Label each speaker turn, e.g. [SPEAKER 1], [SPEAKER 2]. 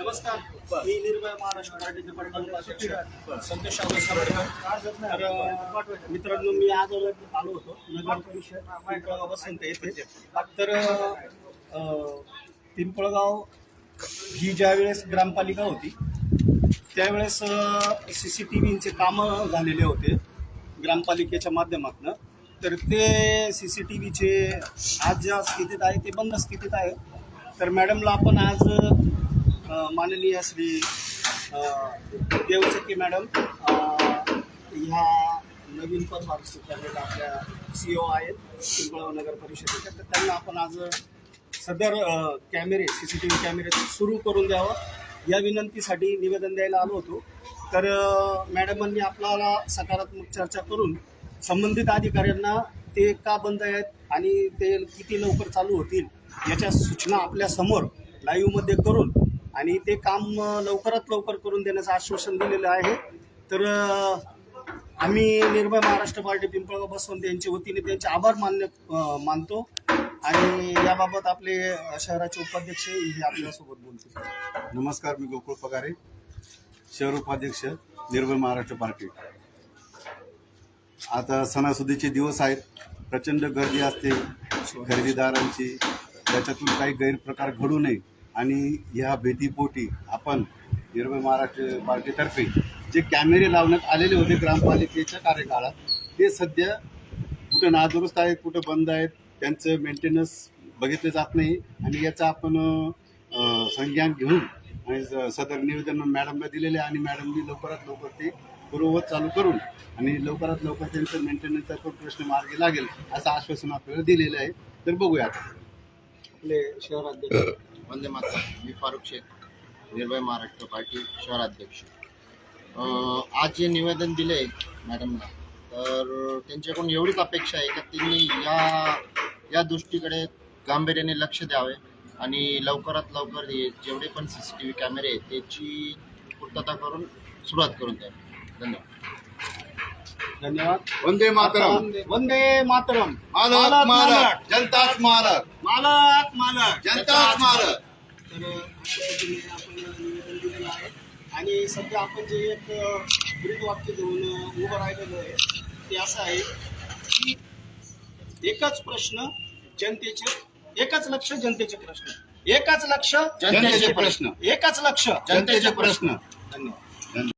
[SPEAKER 1] नमस्कार. मी निर्भय महाराष्ट्र अध्यक्ष. संतोष सावरकर. मित्रांनो मी आज आलो होतो. नगर पिंपळगाव वसंत येथे तर पिंपळगाव ही ज्या वेळेस ग्रामपालिका होती त्यावेळेस सी सी टी व्हीचे कामं झालेले होते ग्रामपालिकेच्या माध्यमातून. तर ते सी सी टी व्हीचे आज ज्या स्थितीत आहे ते बंद स्थितीत आहे. तर मॅडमला आपण आज माननीय श्री अ, देवचक्की मॅडम ह्या नवीन पदभार स्वीकारलेल्या आपल्या सी ओ आहेत पिंपळगाव नगर परिषदेच्या. तर त्यांना आपण आज सदर कॅमेरे सी सी टी व्ही कॅमेरे सुरू करून द्यावं. या विनंतीसाठी निवेदन द्यायला आलो होतो. तर मॅडमांनी आपल्याला सकारात्मक चर्चा करून संबंधित अधिकाऱ्यांना ते का बंद आहेत आणि ते किती लवकर चालू होतील याच्या सूचना आपल्यासमोर लाईव्हमध्ये करून आणि ते काम लवकरात लवकर करून देण्याचं आश्वासन दिलेलं आहे. तर आम्ही निर्भय महाराष्ट्र पार्टी पिंपळगाव बसवंत यांच्या वतीने त्यांचे आभार मान्य मानतो. आणि याबाबत आपले शहराचे उपाध्यक्ष हे आपल्यासोबत बोलतील.
[SPEAKER 2] नमस्कार मी गोकुळ पगारे शहर उपाध्यक्ष निर्भय महाराष्ट्र पार्टी. आता सणासुदीचे दिवस आहेत. प्रचंड गर्दी असते. खरेदीदारांची त्याच्यातून काही गैरप्रकार घडू नये. आणि ह्या भीतीपोटी आपण निर्भय महाराष्ट्र पार्टीतर्फे जे कॅमेरे लावण्यात आलेले होते ग्रामपालिकेच्या कार्यकाळात ते सध्या कुठं नादुरुस्त आहेत कुठं बंद आहेत त्यांचं मेंटेनन्स बघितलं जात नाही. आणि याचा आपण संज्ञान घेऊन आणि स- सदर निवेदन मॅडमला दिलेले आहे आणि मॅडमनी लवकरात लवकर ते पूर्ववत चालू करून आणि लवकरात लवकर त्यांचं मेंटेनन्सचा तो प्रश्न मार्गी लागेल असं आश्वासन आपल्याला दिलेलं आहे. तर बघूया
[SPEAKER 1] आपले शहराध्यक्ष.
[SPEAKER 3] वंदे मातरम मी फारुख शेख निर्भय महाराष्ट्र पार्टी शहराध्यक्ष. अं, आज जे निवेदन दिले मॅडमना तर त्यांच्याकडून एवढीच अपेक्षा आहे की त्यांनी या या दृष्टीकडे गांभीर्याने लक्ष द्यावे आणि लवकरात लवकर हे जेवढे पण सी सी टी व्ही कॅमेरे आहेत त्याची पूर्तता करून सुरुवात करून द्यावी. धन्यवाद.
[SPEAKER 1] धन्यवाद.
[SPEAKER 2] वंदे
[SPEAKER 1] वंदे मातरम.
[SPEAKER 2] मालक जनताच मालक
[SPEAKER 1] मालक मालक.
[SPEAKER 2] जनताच मालक.
[SPEAKER 1] तर अशा पद्धतीने आपण निवेदन दिलेलं आहे. आणि सध्या आपण जे एक ब्रीद वाक्य घेऊन उभं राहिलेलो आहे ते असं आहे की एकच प्रश्न जनतेचे एकच लक्ष जनतेचे प्रश्न. एकच लक्ष
[SPEAKER 3] जनतेचे प्रश्न.
[SPEAKER 1] एकच लक्ष
[SPEAKER 3] जनतेचे प्रश्न.
[SPEAKER 1] धन्यवाद.